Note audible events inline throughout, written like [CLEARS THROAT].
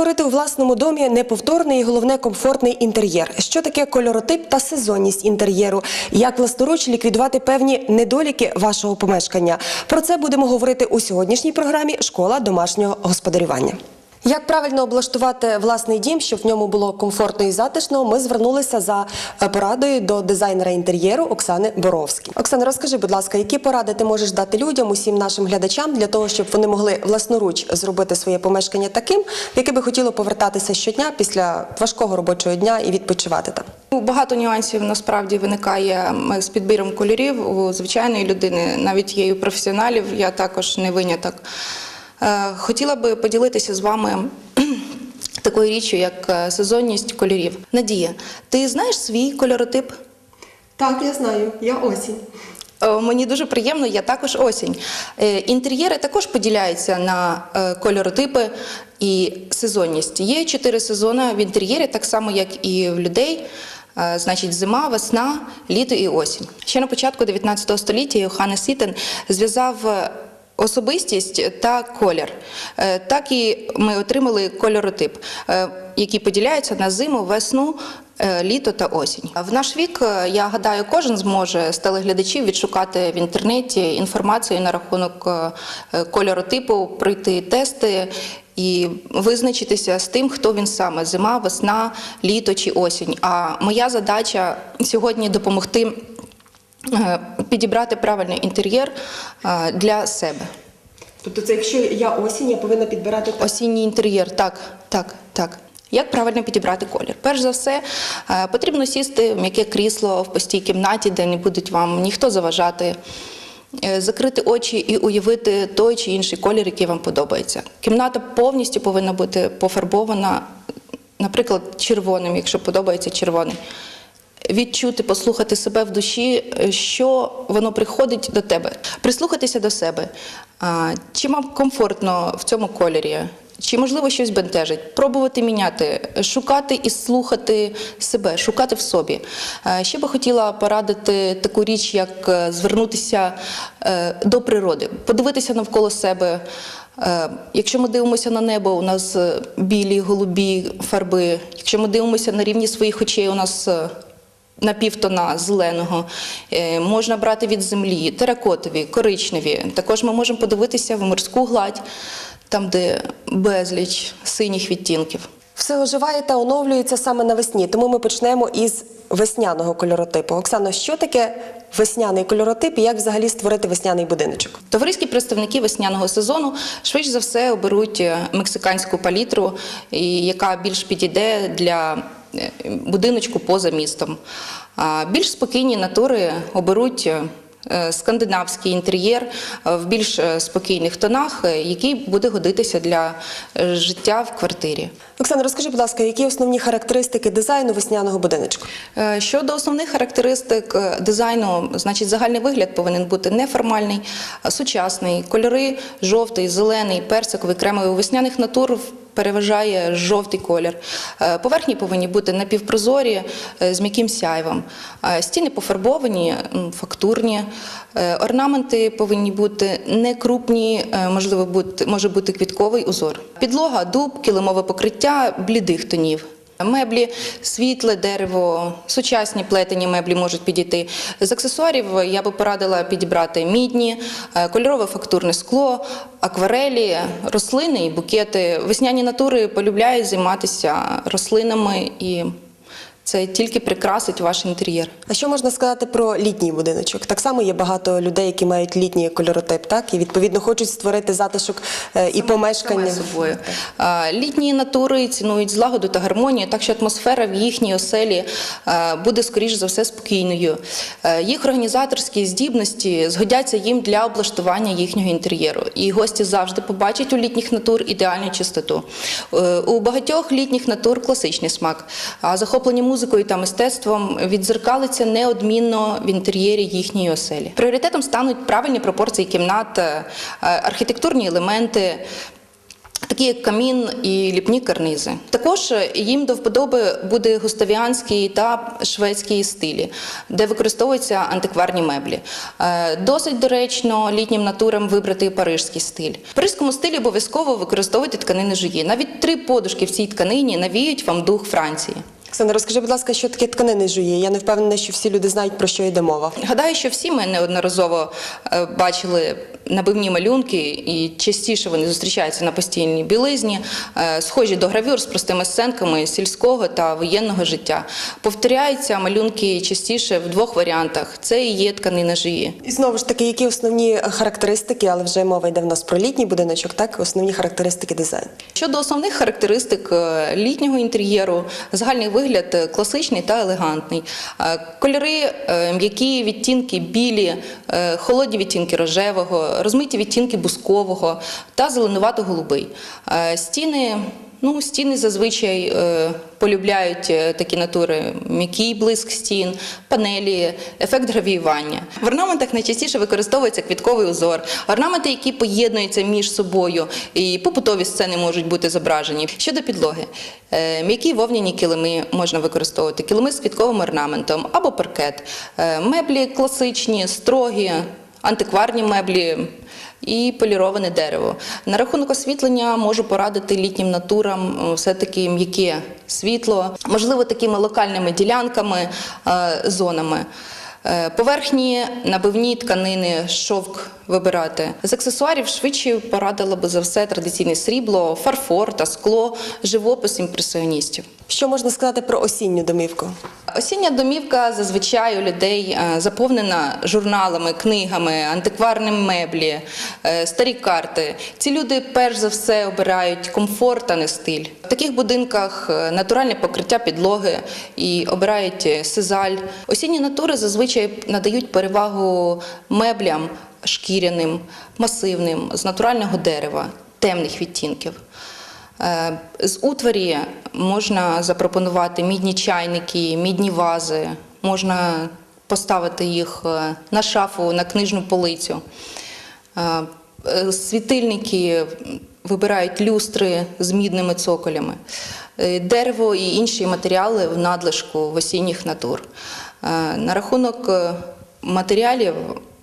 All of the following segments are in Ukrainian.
Створити у власному домі неповторний і головне комфортний інтер'єр? Що таке кольоротип та сезонність інтер'єру? Як власноруч ліквідувати певні недоліки вашого помешкання? Про це будемо говорити у сьогоднішній програмі Школа домашнього господарювання. Як правильно облаштувати власний дім, щоб в ньому було комфортно і затишно, ми звернулися за е, порадою до дизайнера інтер'єру Оксани Боровській. Оксана, розкажи, будь ласка, які поради ти можеш дати людям, усім нашим глядачам, для того, щоб вони могли власноруч зробити своє помешкання таким, в яке би хотіло повертатися щодня після важкого робочого дня і відпочивати там. Багато нюансів насправді виникає з підбіром кольорів у звичайної людини, навіть є і у професіоналів, я також не виняток. Е, Хотіла би поділитися з вами [CLEARS THROAT] такою річчю, як е, сезонність кольорів. Надія, ти знаєш свій кольоротип? Так, я знаю, я осінь. Е, Мені дуже приємно, я також осінь. Інтер'єри також поділяються на кольоротипи і сезонність. Є чотири сезони в інтер'єрі, так само як і в людей. Значить, зима, весна, літо і осінь. Ще на початку 19 століття Йоханнес Сітен зв'язав особистість та колір. Е, Так і ми отримали кольоротип, е, який поділяється на зиму, весну, е, літо та осінь. В наш вік, я гадаю, кожен зможе з телеглядачів відшукати в інтернеті інформацію на рахунок кольоротипу, пройти тести. І визначитися з тим, хто він саме зима, весна, літо чи осінь. А моя задача сьогодні допомогти підібрати правильний інтер'єр е, для себе. Тобто, це якщо я осінь, я повинна підбирати Осінній інтер'єр, так, так, так. Як правильно підібрати колір? Перш за все, е, потрібно сісти в м'яке крісло в постій кімнаті, де не будуть вам ніхто заважати. Е, Закрити очі і уявити той чи інший колір, який вам подобається. Кімната повністю повинна бути пофарбована, наприклад, червоним, якщо подобається червоний. Відчути, послухати себе в душі, е, що воно приходить до тебе, прислухатися до себе. Чи вам комфортно в цьому кольорі? Чи можливо щось бентежить? Пробувати міняти, шукати і слухати себе, шукати в собі. Ще би хотіла порадити таку річ, як е, звернутися е, до природи, подивитися навколо себе. Якщо ми дивимося на небо, у нас білі, голубі фарби. Якщо ми дивимося на рівні своїх очей, у нас на півтона зеленого. Е, Можна брати від землі, теракотові, коричневі. Також ми можемо подивитися в морську гладь, там, де безліч синіх відтінків. Все оживає та оновлюється саме навесні, тому ми почнемо із весняного кольоротипу. Оксано, що таке весняний кольоротип і як взагалі створити весняний будиночок? Товариські представники весняного сезону швидше за все оберуть е, мексиканську палітру, яка більш підійде для будиночку поза містом. Більш спокійні натури оберуть. е, Скандинавський інтер'єр е, в більш е, спокійних тонах, який буде годитися для життя в квартирі. Оксана, розкажи, будь ласка, які основні характеристики дизайну весняного будиночку? Щодо основних характеристик дизайну, значить, загальний вигляд повинен бути неформальний, сучасний. Кольори жовтий, зелений, персиковий, кремовий. У весняних натур переважає жовтий колір. Е, Поверхні повинні бути напівпрозорі е, з м'яким сяйвом. Е, Стіни пофарбовані, фактурні. Орнаменти повинні бути не крупні, можливо, може бути квітковий узор. Підлога, дуб, килимове покриття блідих тонів. Меблі, світле дерево, сучасні плетені меблі можуть підійти. З аксесуарів я би порадила підібрати мідні, е, кольорове фактурне скло, акварелі, рослини і букети. Весняні натури полюбляють займатися рослинами і це тільки прикрасить ваш інтер'єр. А що можна сказати про літній будиночок? Так само є багато людей, які мають літній кольоротип, так і відповідно хочуть створити затишок е, і помешкання. Саме собою. Літні натури цінують злагоду та гармонію, так що атмосфера в їхній оселі а, буде скоріш за все спокійною. Е, Їх організаторські здібності згодяться їм для облаштування їхнього інтер'єру. І гості завжди побачать у літніх натур ідеальну чистоту. Е, У багатьох літніх натур класичний смак, а захоплені музикою та мистецтвом відзеркалиться неодмінно в інтер'єрі їхньої оселі. Пріоритетом стануть правильні пропорції кімнат, е, архітектурні елементи. такі як камін і ліпні карнизи. Також їм до вподоби буде густавіанський та шведський стилі, де використовуються антикварні меблі. Е, Досить доречно літнім натурам вибрати парижський стиль. В парижському стилі обов'язково використовуйте тканини жуї. Навіть три подушки в цій тканині навіють вам дух Франції. Оксана, розкажи, будь ласка, що таке тканини жує? Я не впевнена, що всі люди знають, про що йде мова. Гадаю, що всі ми неодноразово е, бачили набивні малюнки, і частіше вони зустрічаються на постільній білизні, е, схожі до гравюр з простими сценками сільського та воєнного життя. Повторяються малюнки частіше в двох варіантах: це і є тканина жиї. І знову ж таки, які основні характеристики, але вже мова йде в нас про літній будиночок, так основні характеристики дизайну. Щодо основних характеристик е, літнього інтер'єру, загальний вигляд класичний та елегантний. Е, Кольори, м'які відтінки білі, холодні відтінки рожевого, розмиті відтінки бускового та зеленувато-голубий. Е, Стіни. Ну, стіни зазвичай е, полюбляють е, такі натури: м'який блиск стін, панелі, ефект гравіювання. В орнаментах найчастіше використовується квітковий узор, орнаменти, які поєднуються між собою, і побутові сцени можуть бути зображені. Щодо підлоги, м'які вовняні килими можна використовувати, килими з квітковим орнаментом або паркет, меблі класичні, строгі, антикварні меблі і поліроване дерево. На рахунок освітлення можу порадити літнім натурам е, все-таки м'яке світло, можливо, такими локальними ділянками, е, зонами. Е, Поверхні, набивні тканини, шовк вибирати. З аксесуарів швидше порадила би за все традиційне срібло, фарфор та скло, живопис імпресіоністів. Що можна сказати про осінню домівку? Осіння домівка зазвичай у людей е, заповнена журналами, книгами, антикварними меблі, е, старі карти. Ці люди перш за все обирають комфорт, а не стиль. В таких будинках е, натуральне покриття підлоги і обирають сизаль. Осінні натури зазвичай надають перевагу меблям шкіряним, масивним, з натурального дерева, темних відтінків. Е, З утварі можна запропонувати мідні чайники, мідні вази, можна поставити їх е, на шафу, на книжну полицю. Е, Світильники вибирають люстри з мідними цоколями, дерево і інші матеріали в надлишку в осінніх натур. На рахунок матеріалів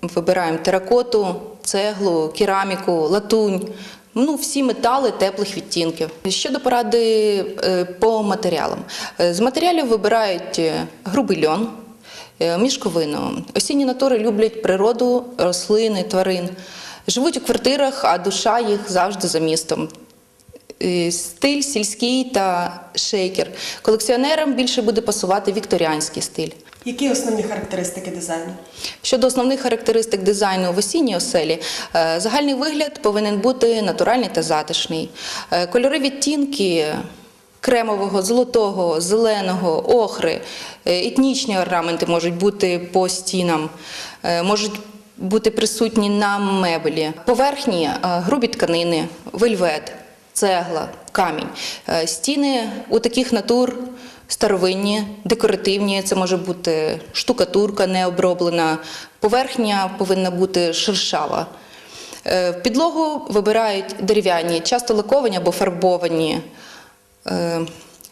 вибираємо теракоту, цеглу, кераміку, латунь. Ну, всі метали теплих відтінків. Щодо поради е, по матеріалам. Е, З матеріалів вибирають е, грубий льон, мішковину. Осінні натури люблять природу, рослини, тварин. Живуть у квартирах, а душа їх завжди за містом. Стиль сільський та шейкер. Колекціонерам більше буде пасувати вікторіанський стиль. Які основні характеристики дизайну? Щодо основних характеристик дизайну в осінній оселі, е, загальний вигляд повинен бути натуральний та затишний. Е, Кольори відтінки кремового, золотого, зеленого, охри, е, етнічні орнаменти можуть бути по стінам, можуть бути присутні на меблі. Поверхні грубі тканини, вельвет, цегла, камінь. Стіни у таких натур старовинні, декоративні. Це може бути штукатурка необроблена. Поверхня повинна бути шершава. Е, підлогу вибирають дерев'яні, часто лаковані або фарбовані. Е,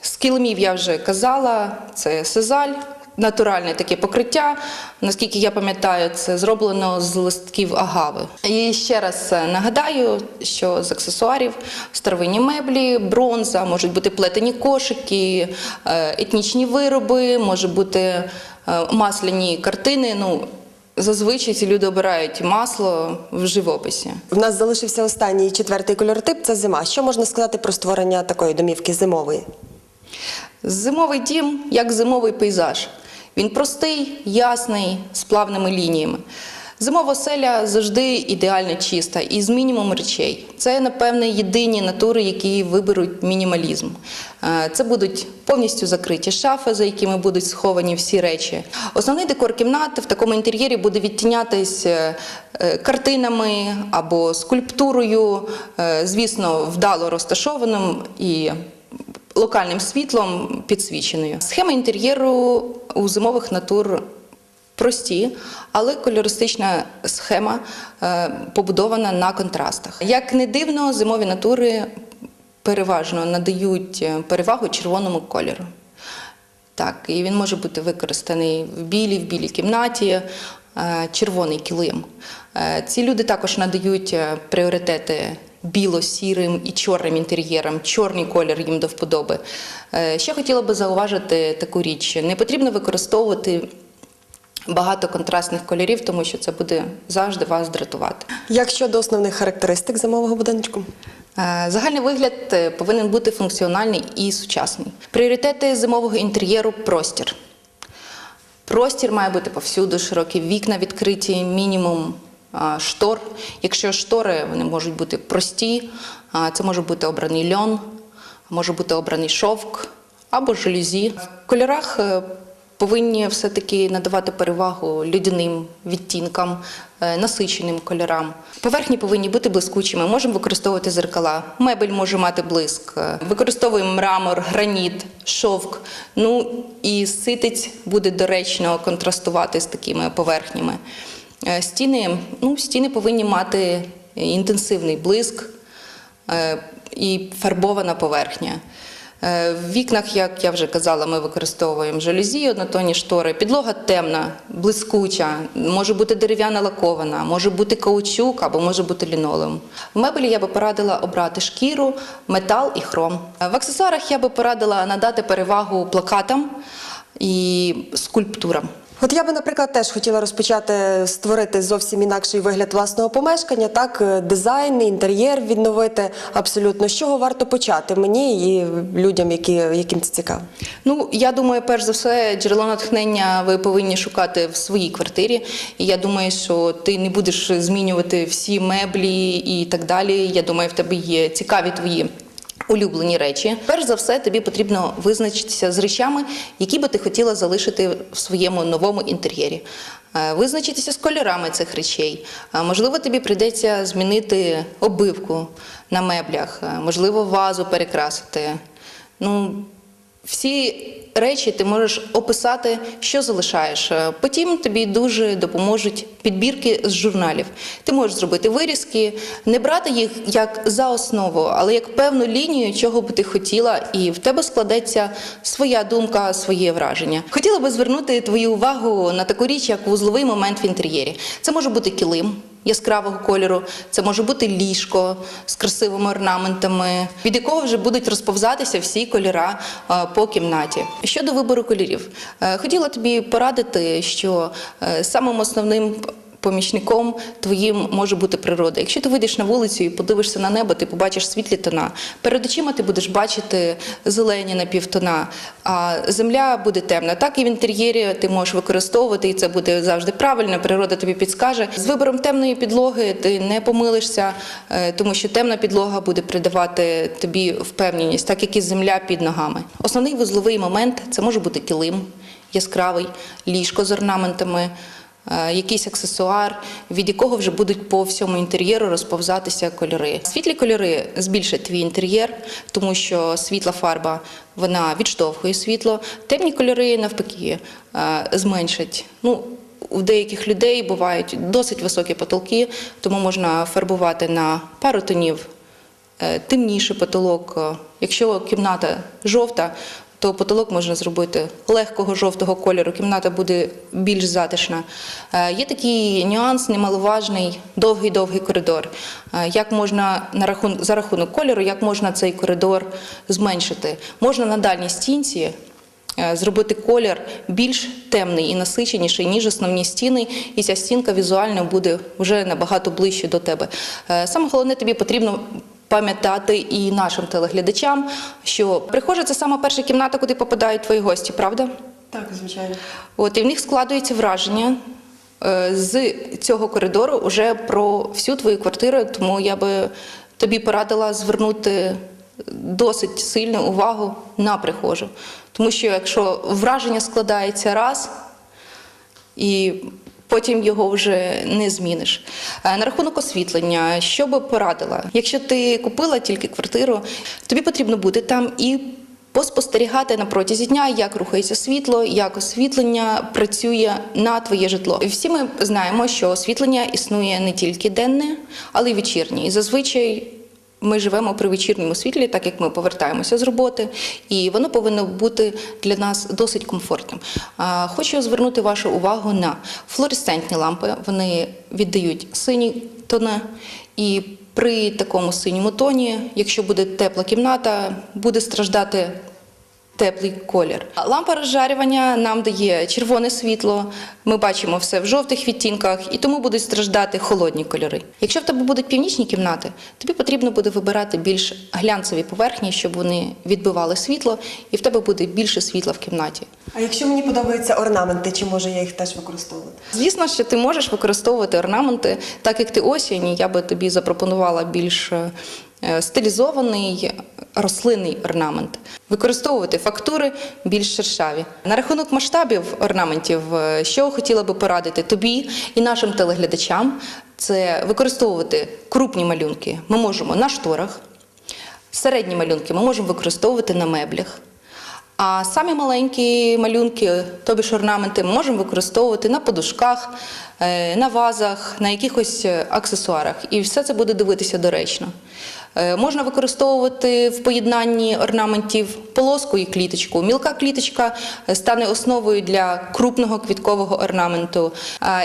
З килимів я вже казала, це сизаль, натуральне таке покриття. Наскільки я пам'ятаю, це зроблено з листків агави. І ще раз е, нагадаю, що з аксесуарів старовинні меблі, бронза, можуть бути плетені кошики, е, етнічні вироби, може бути е, масляні картини. Ну, зазвичай ці люди обирають масло в живописі. В нас залишився останній четвертий кольоротип це зима. Що можна сказати про створення такої домівки зимової? Зимовий дім як зимовий пейзаж. Він простий, ясний, з плавними лініями. Зимова оселя завжди ідеально чиста і з мінімум речей. Це, напевне, єдині натури, які виберуть мінімалізм. Е, Це будуть повністю закриті шафи, за якими будуть сховані всі речі. Основний декор кімнати в такому інтер'єрі буде відтінятись е, е, картинами або скульптурою, звісно, вдало розташованим і локальним світлом підсвіченою. Схема інтер'єру у зимових натур прості, але кольористична схема е, побудована на контрастах. Як не дивно, зимові натури переважно надають е, перевагу червоному кольору. Так, і він може бути використаний в білій, в білій кімнаті, е, червоний килим. Ці люди також надають пріоритети біло-сірим і чорним інтер'єрам. Чорний колір їм до вподоби. Е, Ще хотіла би зауважити таку річ: не потрібно використовувати багато контрастних кольорів, тому що це буде завжди вас дратувати. Як щодо основних характеристик зимового будиночку? Е, Загальний вигляд е, повинен бути функціональний і сучасний. Пріоритети зимового інтер'єру простір. Простір має бути повсюду, широкі вікна відкриті, мінімум штор. Якщо штори вони можуть бути прості, це може бути обраний льон, може бути обраний шовк або жалюзі. В кольорах е, повинні все-таки надавати перевагу людяним відтінкам, е, насиченим кольорам. Поверхні повинні бути блискучими. Можемо використовувати зеркала. Мебель може мати блиск. Е, Використовуємо мрамор, граніт, шовк. Ну і ситець буде доречно контрастувати з такими поверхнями. Е, Стіни, ну, стіни повинні мати інтенсивний блиск е, і фарбована поверхня. Е, В вікнах, як я вже казала, ми використовуємо жалюзі, однотонні штори. Підлога темна, блискуча, може бути дерев'яна лакована, може бути каучук або може бути лінолеум. В мебелі я би порадила обрати шкіру, метал і хром. В аксесуарах я би порадила надати перевагу плакатам і скульптурам. От я би, наприклад, теж хотіла розпочати створити зовсім інакший вигляд власного помешкання, так е, дизайн, інтер'єр відновити абсолютно. З чого варто почати мені і людям, які, яким це цікаво? Ну, я думаю, перш за все, джерело натхнення ви повинні шукати в своїй квартирі. І я думаю, що ти не будеш змінювати всі меблі і так далі. Я думаю, в тебе є цікаві твої. Улюблені речі. Перш за все, тобі потрібно визначитися з речами, які би ти хотіла залишити в своєму новому інтер'єрі. Е, Визначитися з кольорами цих речей. Е, Можливо, тобі прийдеться змінити обивку на меблях, е, можливо, вазу перекрасити. Ну, всі речі ти можеш описати, що залишаєш. Е, Потім тобі дуже допоможуть підбірки з журналів. Ти можеш зробити вирізки, не брати їх як за основу, але як певну лінію, чого би ти хотіла, і в тебе складеться своя думка, своє враження. Хотіла би звернути твою увагу на таку річ, як вузловий момент в інтер'єрі. Це може бути килим яскравого кольору, це може бути ліжко з красивими орнаментами, від якого вже будуть розповзатися всі кольора е, по кімнаті. Щодо вибору кольорів, е, хотіла тобі порадити, що е, самим основним помічником твоїм може бути природа. Якщо ти вийдеш на вулицю і подивишся на небо, ти побачиш світлі тона. Перед очима ти будеш бачити зелені напівтона, а земля буде темна. Так і в інтер'єрі ти можеш використовувати, і це буде завжди правильно. Природа тобі підскаже. З вибором темної підлоги ти не помилишся, е, тому що темна підлога буде придавати тобі впевненість, так як і земля під ногами. Основний вузловий момент це може бути килим яскравий, ліжко з орнаментами якийсь аксесуар, від якого вже будуть по всьому інтер'єру розповзатися кольори. Світлі кольори збільшать твій інтер'єр, тому що світла фарба вона відштовхує світло. Темні кольори навпаки е, зменшать. Ну, у деяких людей бувають досить високі потолки, тому можна фарбувати на пару тонів е, темніший потолок. Е, Якщо кімната жовта, то потолок можна зробити легкого жовтого кольору, кімната буде більш затишна. Е, Є такий нюанс немаловажний, довгий-довгий коридор. Е, Як можна на рахун... за рахунок кольору, як можна цей коридор зменшити? Можна на дальній стінці е, зробити колір більш темний і насиченіший, ніж основні стіни, і ця стінка візуально буде вже набагато ближче до тебе. Саме головне, тобі потрібно пам'ятати і нашим телеглядачам, що прихожа це саме перша кімната, куди попадають твої гості, правда? Так, звичайно. От і в них складується враження е, з цього коридору вже про всю твою квартиру. Тому я би тобі порадила звернути досить сильну увагу на прихожу. Тому що якщо враження складається раз і потім його вже не зміниш. Е, На рахунок освітлення, що би порадила? Якщо ти купила тільки квартиру, тобі потрібно бути там і поспостерігати на протязі дня, як рухається світло, як освітлення працює на твоє житло. Всі ми знаємо, що освітлення існує не тільки денне, але й вечірнє. І зазвичай Ми живемо при вечірньому світлі, так як ми повертаємося з роботи, і воно повинно бути для нас досить комфортним. Хочу звернути вашу увагу на флуоресцентні лампи. Вони віддають сині тони, і при такому синьому тоні, якщо буде тепла кімната, буде страждати теплий колір. Лампа розжарювання нам дає червоне світло. Ми бачимо все в жовтих відтінках, і тому будуть страждати холодні кольори. Якщо в тебе будуть північні кімнати, тобі потрібно буде вибирати більш глянцеві поверхні, щоб вони відбивали світло, і в тебе буде більше світла в кімнаті. А якщо мені подобаються орнаменти, чи може я їх теж використовувати? Звісно, що ти можеш використовувати орнаменти, так як ти осінь, я би тобі запропонувала більш е, стилізований рослинний орнамент. Використовувати фактури більш шершаві. На рахунок масштабів орнаментів, е, що хотіла би порадити тобі і нашим телеглядачам, це використовувати крупні малюнки. Ми можемо на шторах, середні малюнки ми можемо використовувати на меблях. А самі маленькі малюнки, тобі ж орнаменти, ми можемо використовувати на подушках, е, на вазах, на якихось е, аксесуарах. І все це буде дивитися доречно. Е, Можна використовувати в поєднанні орнаментів полоску і кліточку. Мілка кліточка е, стане основою для крупного квіткового орнаменту.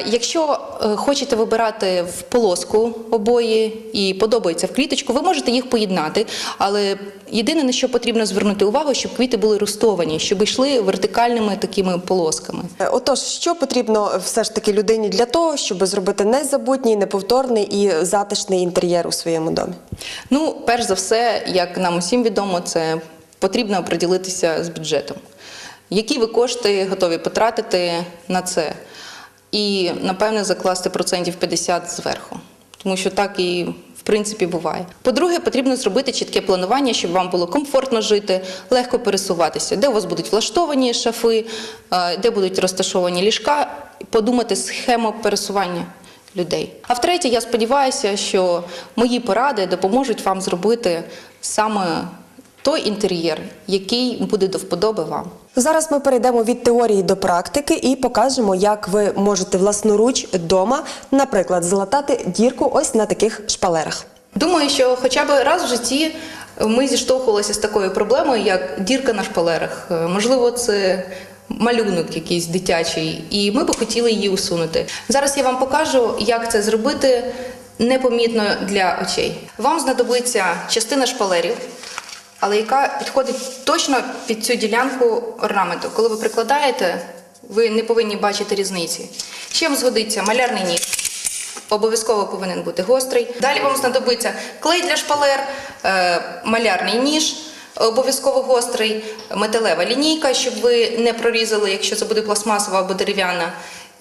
Якщо е, хочете вибирати в полоску обої і подобається в кліточку, ви можете їх поєднати. Але єдине на що потрібно звернути увагу, щоб квіти були рустовані, щоб йшли вертикальними такими полосками. Е, Отож, що потрібно все ж таки людині для того, щоб зробити незабутній, неповторний і затишний інтер'єр у своєму домі? Ну, перш за все, як нам усім відомо, це потрібно приділитися з бюджетом. Які ви кошти готові потратити на це? І, напевне, закласти процентів 50 зверху. Тому що так і в принципі буває. По-друге, потрібно зробити чітке планування, щоб вам було комфортно жити, легко пересуватися, де у вас будуть влаштовані шафи, е, де будуть розташовані ліжка, подумати схему пересування людей. А втретє, я сподіваюся, що мої поради допоможуть вам зробити саме той інтер'єр, який буде до вподоби вам. Зараз ми перейдемо від теорії до практики і покажемо, як ви можете власноруч вдома, наприклад, залатати дірку ось на таких шпалерах. Думаю, що хоча б раз в житті ми зіштовхувалися з такою проблемою, як дірка на шпалерах. Е, Можливо, це малюнок якийсь дитячий, і ми би хотіли її усунути. Зараз я вам покажу, як це зробити непомітно для очей. Вам знадобиться частина шпалерів, але яка підходить точно під цю ділянку орнаменту. Коли ви прикладаєте, ви не повинні бачити різниці. Ще вам згодиться малярний ніж. Обов'язково повинен бути гострий. Далі вам знадобиться клей для шпалер, е, малярний ніж, обов'язково гострий, металева лінійка, щоб ви не прорізали, якщо це буде пластмасова або дерев'яна.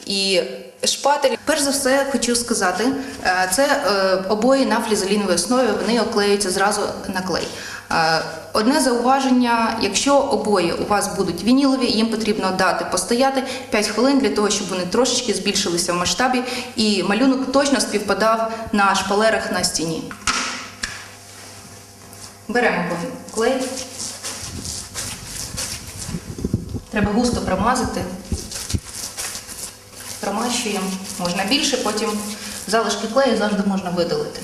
І шпатель. Перш за все, хочу сказати, е, це е, обої на флізеліновій основі, вони оклеюються зразу на клей. Е, Одне зауваження: якщо обої у вас будуть вінілові, їм потрібно дати постояти 5 хвилин для того, щоб вони трошечки збільшилися в масштабі, і малюнок точно співпадав на шпалерах на стіні. Беремо клей. Треба густо промазати. Промащуємо. Можна більше, потім залишки клею завжди можна видалити.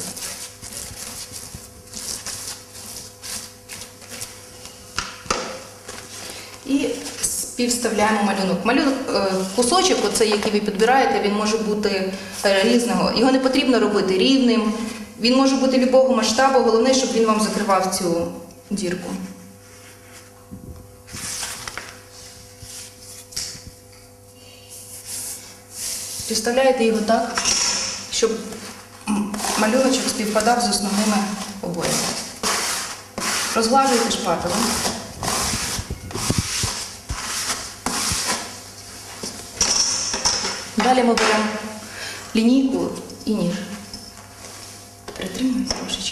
І співставляємо малюнок. Малюнок, е, кусочок, оцей, який ви підбираєте, він може бути е, різного. Його не потрібно робити рівним. Він може бути любого масштабу, головне, щоб він вам закривав цю дірку. Підставляєте його так, щоб м, малюночок співпадав з основними обоями. Розглажуєте шпателем. Далі ми беремо лінійку і ніж. Притримуємо трошечки.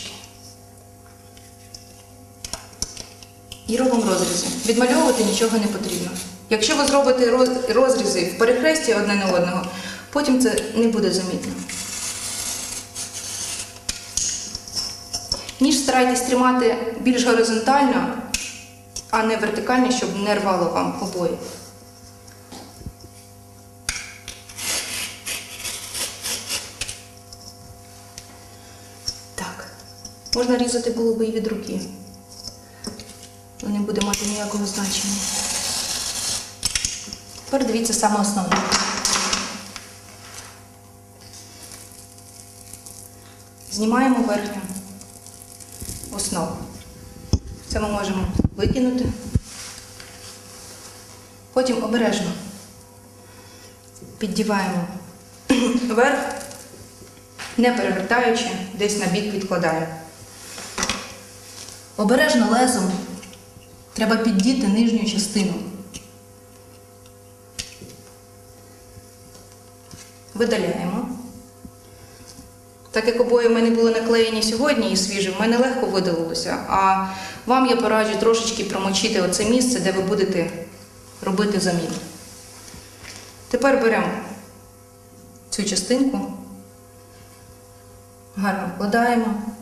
І робимо розрізи. Відмальовувати нічого не потрібно. Якщо ви зробите розрізи в перехресті одне на одного, потім це не буде замітно. Ніж старайтесь тримати більш горизонтально, а не вертикально, щоб не рвало вам обоє. Так. Можна різати було би і від руки. Ну, не буде мати ніякого значення. Тепер дивіться саме основне. Знімаємо верхню основу. Це ми можемо викинути. Потім обережно піддіваємо [CLEARS THROAT] вверх, не перевертаючи, десь на бік відкладаємо. Обережно лезом треба піддіти нижню частину. Видаляємо. Так як обоє в мене були наклеєні сьогодні і свіжі, в мене легко видалилося. А вам я пораджу трошечки промочити оце місце, де ви будете робити заміну. Тепер беремо цю частинку, гарно вкладаємо.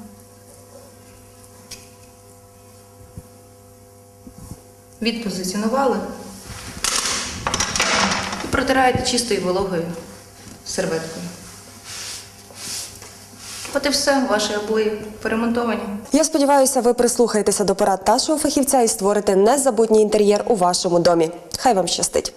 Відпозиціонували і протираєте чистою вологою серветкою. От і все, ваші обої перемонтовані. Я сподіваюся, ви прислухаєтеся до порад нашого фахівця і створите незабутній інтер'єр у вашому домі. Хай вам щастить!